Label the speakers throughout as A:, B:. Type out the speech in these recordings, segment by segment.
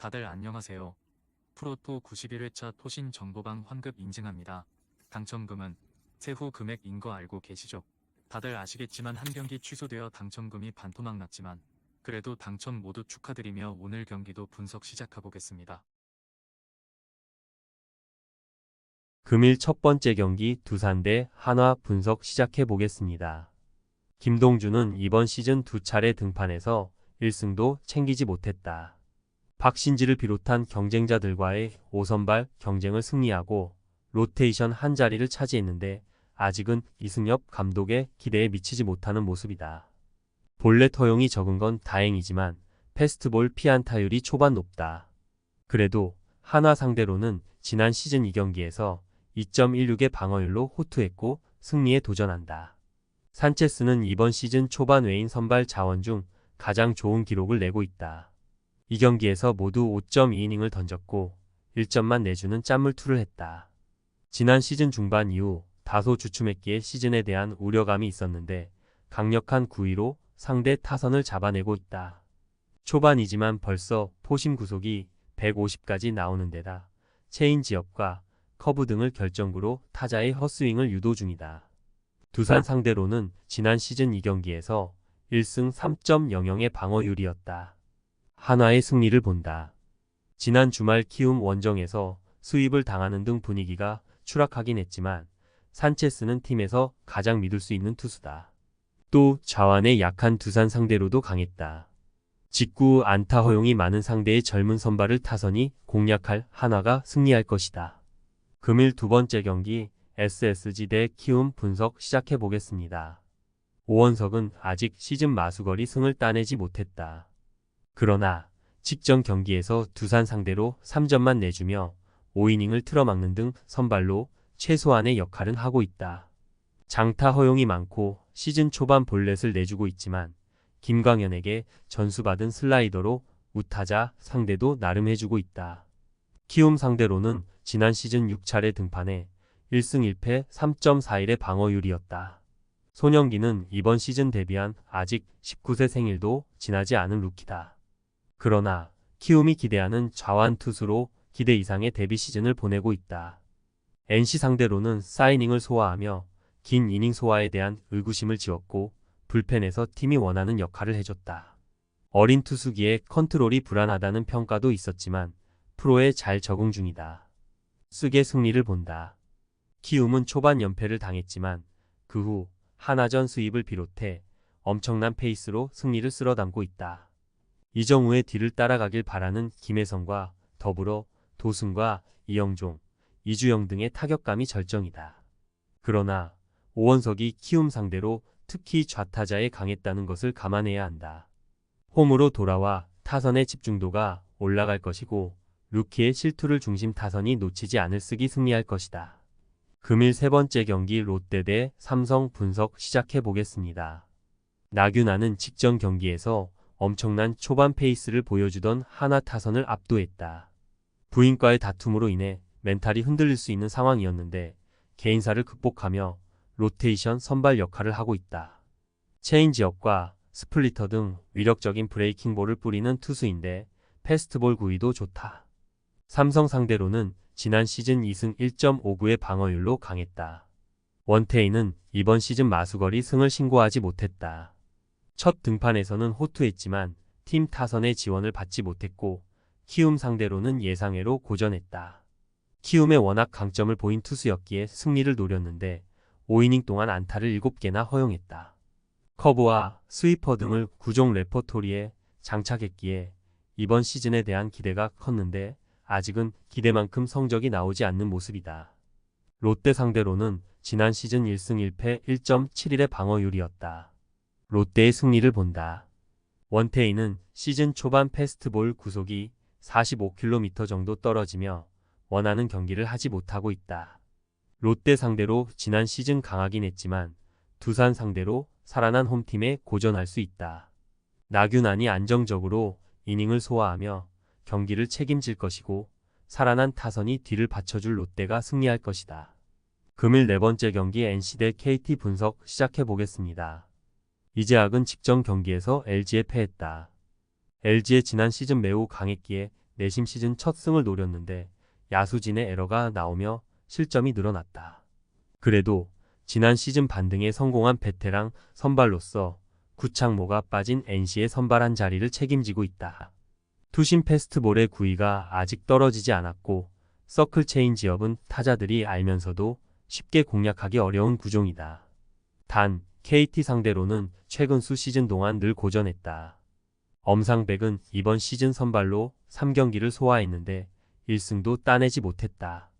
A: 다들 안녕하세요. 프로토 91회차 토신 정보방 환급 인증합니다. 당첨금은 세후 금액인 거 알고 계시죠? 다들 아시겠지만 한 경기 취소되어 당첨금이 반토막 났지만 그래도 당첨 모두 축하드리며 오늘 경기도 분석 시작해보겠습니다.
B: 금일 첫 번째 경기 두산 대 한화 분석 시작해 보겠습니다. 김동주는 이번 시즌 두 차례 등판해서 1승도 챙기지 못했다. 박신지를 비롯한 경쟁자들과의 5선발 경쟁을 승리하고 로테이션 한 자리를 차지했는데 아직은 이승엽 감독의 기대에 미치지 못하는 모습이다. 볼넷 허용이 적은 건 다행이지만 패스트볼 피안타율이 초반 높다. 그래도 한화 상대로는 지난 시즌 2경기에서 2.16의 방어율로 호투했고 승리에 도전한다. 산체스는 이번 시즌 초반 외인 선발 자원 중 가장 좋은 기록을 내고 있다. 이 경기에서 모두 5.2이닝을 던졌고 1점만 내주는 짠물투를 했다. 지난 시즌 중반 이후 다소 주춤했기에 시즌에 대한 우려감이 있었는데 강력한 구위로 상대 타선을 잡아내고 있다. 초반이지만 벌써 포심 구속이 150까지 나오는 데다 체인 지역과 커브 등을 결정구로 타자의 헛스윙을 유도 중이다. 두산 상대로는 지난 시즌 2경기에서 1승 3.00의 방어율이었다. 한화의 승리를 본다. 지난 주말 키움 원정에서 수입을 당하는 등 분위기가 추락하긴 했지만 산체스는 팀에서 가장 믿을 수 있는 투수다. 또 좌완에 약한 두산 상대로도 강했다. 직구 안타 허용이 많은 상대의 젊은 선발을 타선이 공략할 한화가 승리할 것이다. 금일 두 번째 경기 SSG 대 키움 분석 시작해 보겠습니다. 오원석은 아직 시즌 마수거리 승을 따내지 못했다. 그러나 직전 경기에서 두산 상대로 3점만 내주며 5이닝을 틀어막는 등 선발로 최소한의 역할은 하고 있다. 장타 허용이 많고 시즌 초반 볼넷을 내주고 있지만 김광현에게 전수받은 슬라이더로 우타자 상대도 나름 해주고 있다. 키움 상대로는 지난 시즌 6차례 등판해 1승 1패 3.41의 방어율이었다. 손영기는 이번 시즌 데뷔한 아직 19세 생일도 지나지 않은 루키다. 그러나 키움이 기대하는 좌완 투수로 기대 이상의 데뷔 시즌을 보내고 있다. NC 상대로는 사이닝을 소화하며 긴 이닝 소화에 대한 의구심을 지웠고 불펜에서 팀이 원하는 역할을 해줬다. 어린 투수기에 컨트롤이 불안하다는 평가도 있었지만 프로에 잘 적응 중이다. 쓰게 승리를 본다. 키움은 초반 연패를 당했지만 그 후 하나전 수입을 비롯해 엄청난 페이스로 승리를 쓸어담고 있다. 이정우의 뒤를 따라가길 바라는 김혜성과 더불어 도승과 이영종, 이주영 등의 타격감이 절정이다. 그러나 오원석이 키움 상대로 특히 좌타자에 강했다는 것을 감안해야 한다. 홈으로 돌아와 타선의 집중도가 올라갈 것이고 루키의 실투를 중심 타선이 놓치지 않을 쓰기 승리할 것이다. 금일 세 번째 경기 롯데 대 삼성 분석 시작해 보겠습니다. 나균아는 직전 경기에서 엄청난 초반 페이스를 보여주던 하나 타선을 압도했다. 부인과의 다툼으로 인해 멘탈이 흔들릴 수 있는 상황이었는데 개인사를 극복하며 로테이션 선발 역할을 하고 있다. 체인지업과 스플리터 등 위력적인 브레이킹 볼을 뿌리는 투수인데 패스트볼 구위도 좋다. 삼성 상대로는 지난 시즌 2승 1.59의 방어율로 강했다. 원태인은 이번 시즌 마수거리 승을 신고하지 못했다. 첫 등판에서는 호투했지만 팀 타선의 지원을 받지 못했고 키움 상대로는 예상외로 고전했다. 키움의 워낙 강점을 보인 투수였기에 승리를 노렸는데 5이닝 동안 안타를 7개나 허용했다. 커브와 스위퍼 등을 구종 레퍼토리에 장착했기에 이번 시즌에 대한 기대가 컸는데 아직은 기대만큼 성적이 나오지 않는 모습이다. 롯데 상대로는 지난 시즌 1승 1패 1.71의 방어율이었다. 롯데의 승리를 본다. 원태인은 시즌 초반 패스트볼 구속이 45km 정도 떨어지며 원하는 경기를 하지 못하고 있다. 롯데 상대로 지난 시즌 강하긴 했지만 두산 상대로 살아난 홈팀에 고전할 수 있다. 나균안이 안정적으로 이닝을 소화하며 경기를 책임질 것이고 살아난 타선이 뒤를 받쳐줄 롯데가 승리할 것이다. 금일 네 번째 경기 NC 대 KT 분석 시작해 보겠습니다. 이재학은 직전 경기에서 LG에 패했다. LG의 지난 시즌 매우 강했기에 내심 시즌 첫 승을 노렸는데 야수진의 에러가 나오며 실점이 늘어났다. 그래도 지난 시즌 반등에 성공한 베테랑 선발로서 구창모가 빠진 NC의 선발한 자리를 책임지고 있다. 투심 페스트볼의 구위가 아직 떨어지지 않았고 서클 체인 지업은 타자들이 알면서도 쉽게 공략하기 어려운 구종이다. 단 KT 상대로는 최근 수 시즌 동안 늘 고전했다. 엄상백은 이번 시즌 선발로 3경기를 소화했는데 1승도 따내지 못했다.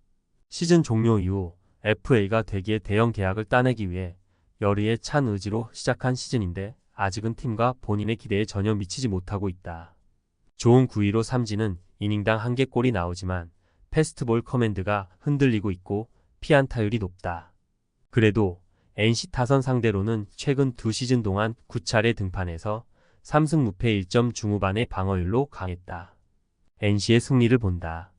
B: 시즌 종료 이후 FA가 되기에 대형 계약을 따내기 위해 열의에 찬 의지로 시작한 시즌인데 아직은 팀과 본인의 기대에 전혀 미치지 못하고 있다. 좋은 구위로 삼지는 이닝당 한 개 골이 나오지만 패스트볼 커맨드가 흔들리고 있고 피안타율이 높다. 그래도 NC 타선 상대로는 최근 두 시즌 동안 9차례 등판해서 3승 무패 1점 중후반의 방어율로 강했다. NC의 승리를 본다.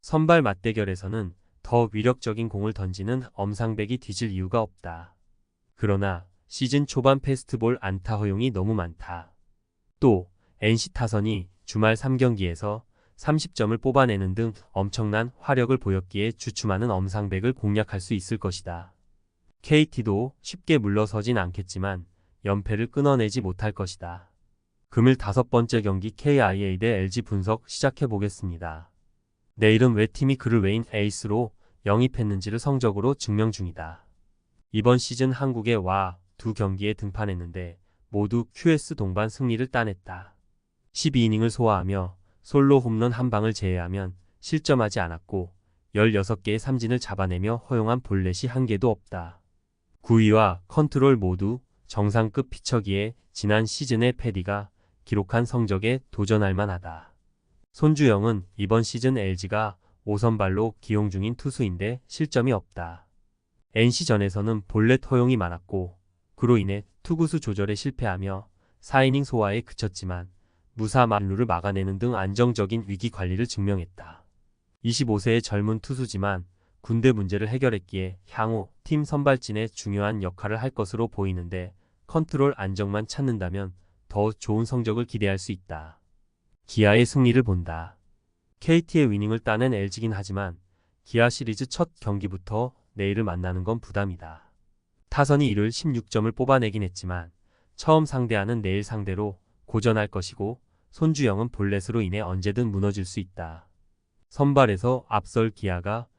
B: 선발 맞대결에서는 더 위력적인 공을 던지는 엄상백이 뒤질 이유가 없다. 그러나 시즌 초반 페스트볼 안타 허용이 너무 많다. 또 NC 타선이 주말 3경기에서 30점을 뽑아내는 등 엄청난 화력을 보였기에 주춤하는 엄상백을 공략할 수 있을 것이다. KT도 쉽게 물러서진 않겠지만 연패를 끊어내지 못할 것이다. 금일 다섯 번째 경기 KIA 대 LG 분석 시작해 보겠습니다. 내일은 왜 팀이 그를 외인 에이스로 영입했는지를 성적으로 증명 중이다. 이번 시즌 한국에 와두 경기에 등판했는데 모두 QS 동반 승리를 따냈다. 12이닝을 소화하며 솔로 홈런 한 방을 제외하면 실점하지 않았고 16개의 삼진을 잡아내며 허용한 볼넷이 한 개도 없다. 구위와 컨트롤 모두 정상급 피처기에 지난 시즌의 패디가 기록한 성적에 도전할 만하다. 손주영은 이번 시즌 LG가 5선발로 기용 중인 투수인데 실점이 없다. NC전에서는 볼넷 허용이 많았고 그로 인해 투구수 조절에 실패하며 4이닝 소화에 그쳤지만 무사 만루를 막아내는 등 안정적인 위기 관리를 증명했다. 25세의 젊은 투수지만 군대 문제를 해결했기에 향후 팀 선발진에 중요한 역할을 할 것으로 보이는데 컨트롤 안정만 찾는다면 더 좋은 성적을 기대할 수 있다. 기아의 승리를 본다. KT의 위닝을 따낸 LG긴 하지만 기아 시리즈 첫 경기부터 내일을 만나는 건 부담이다. 타선이 이를 16점을 뽑아내긴 했지만 처음 상대하는 내일 상대로 고전할 것이고 손주영은 볼넷으로 인해 언제든 무너질 수 있다. 선발에서 앞설 기아가